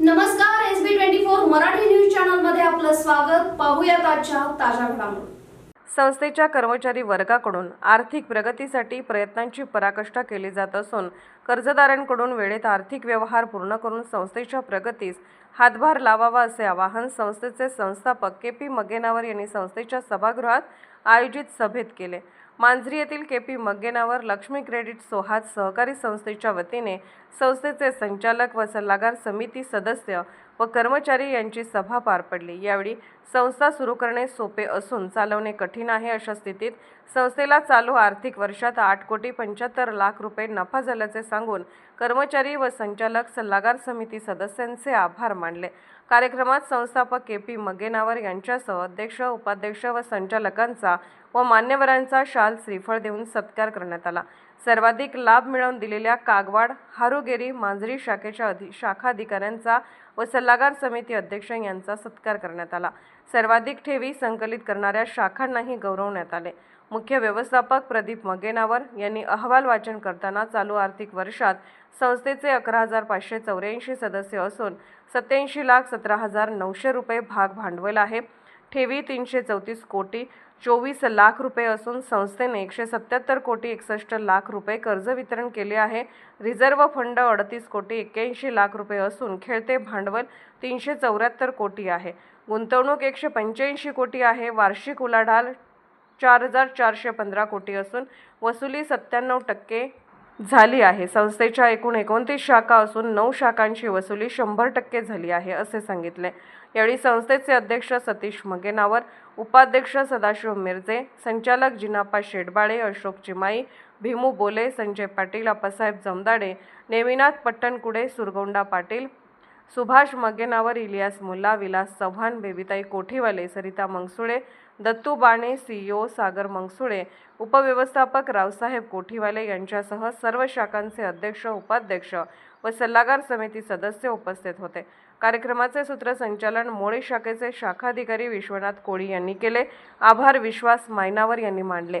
नमस्कार S B twenty four Marathi news चॅनलमध्ये आपलं स्वागत. पाहूयात आजच्या ताज्या घडामोडी. संस्थेच्या कर्मचारी वर्गाकडून आर्थिक प्रगतीसाठी प्रयत्नांची पराकाष्ठा केली जात असून कर्जदारांकडून वेळेत आर्थिक व्यवहार पूर्ण करून संस्थेच्या प्रगतीस हातभार लावावा असे आवाहन संस्थेचे संस्थापक के पी मगेनावर यांनी संस्थेच्या सभागृहात आयोजित सभेत केले. मांजरी येथील के पी मगेनावर लक्ष्मी क्रेडिट सोहात सहकारी संस्थेच्या वतीने संस्थेचे संचालक व सल्लागार समिती सदस्य व कर्मचारी यांची सभा पार पडली. यावेळी संस्था सुरू करणे सोपे असून चालवणे कठीण आहे अशा स्थितीत संस्थेला चालू आर्थिक वर्षात आठ कोटी पंच्याहत्तर लाख रुपये नफा झाल्याचे सांगून कर्मचारी व संचालक सल्लागार समिती सदस्यांचे आभार मानले. कार्यक्रमात संस्थापक के पी मगेनावर यांच्यासह अध्यक्ष उपाध्यक्ष व संचालकांचा व मान्यवरांचा शाल श्रीफळ देऊन सत्कार करण्यात आला. सर्वाधिक लाभ मिळवून दिलेल्या कागवाड हारुगेरी मांजरी शाखेच्या अधि शाखा अधिकाऱ्यांचा व सल्लागार समिती अध्यक्ष यांचा सत्कार करण्यात आला. सर्वाधिक ठेवी संकलित करणाऱ्या शाखांनाही गौरवण्यात आले. मुख्य व्यवस्थापक प्रदीप मगेनावर यांनी अहवाल वाचन करताना चालू आर्थिक वर्षात संस्थेचे अकरा हजार पाचशे चौऱ्याऐंशी सदस्य असून सत्याऐंशी लाख सतरा हजार नऊशे रुपये भाग भांडवल आहे. ठेवी तीनशे चौतीस कोटी चोवीस लाख रुपये असून संस्थेने एकशे सत्याहत्तर कोटी एकसष्ट लाख रुपये कर्ज वितरण केले आहे. रिझर्व्ह फंड अडतीस कोटी एक्क्याऐंशी लाख रुपये असून खेळते भांडवल तीनशे चौऱ्याहत्तर कोटी आहे. गुंतवणूक एकशे पंच्याऐंशी कोटी आहे. वार्षिक उलाढाल चार हजार चारशे पंधरा कोटी असून वसुली सत्त्याण्णव टक्के झाली आहे. संस्थेच्या एकूण एकोणतीस शाखा असून नऊ शाखांची वसुली शंभर टक्के झाली आहे असे सांगितले. यावेळी संस्थेचे अध्यक्ष सतीश मगेनावर उपाध्यक्ष सदाशिव मिरजे संचालक जिनापा शेडबाळे अशोक चिमाई भीमू बोले संजय पाटील अप्पासाहेब जमदाडे नेमिनाथ पट्टणकुडे सुरगोंडा पाटील सुभाष मगेनावर इलियास मुल्ला विलास चव्हाण बेबीताई कोठीवाले सरिता मंगसुळे दत्तू बाणे सीईओ सागर मंगसुळे उपव्यवस्थापक रावसाहेब कोठीवाले यांच्यासह सर्व शाखांचे अध्यक्ष उपाध्यक्ष व सल्लागार समिती सदस्य उपस्थित होते. कार्यक्रमाचे सूत्रसंचालन मोळे शाखेचे शाखाधिकारी विश्वनाथ कोळी यांनी केले. आभार विश्वास मायनावर यांनी मांडले.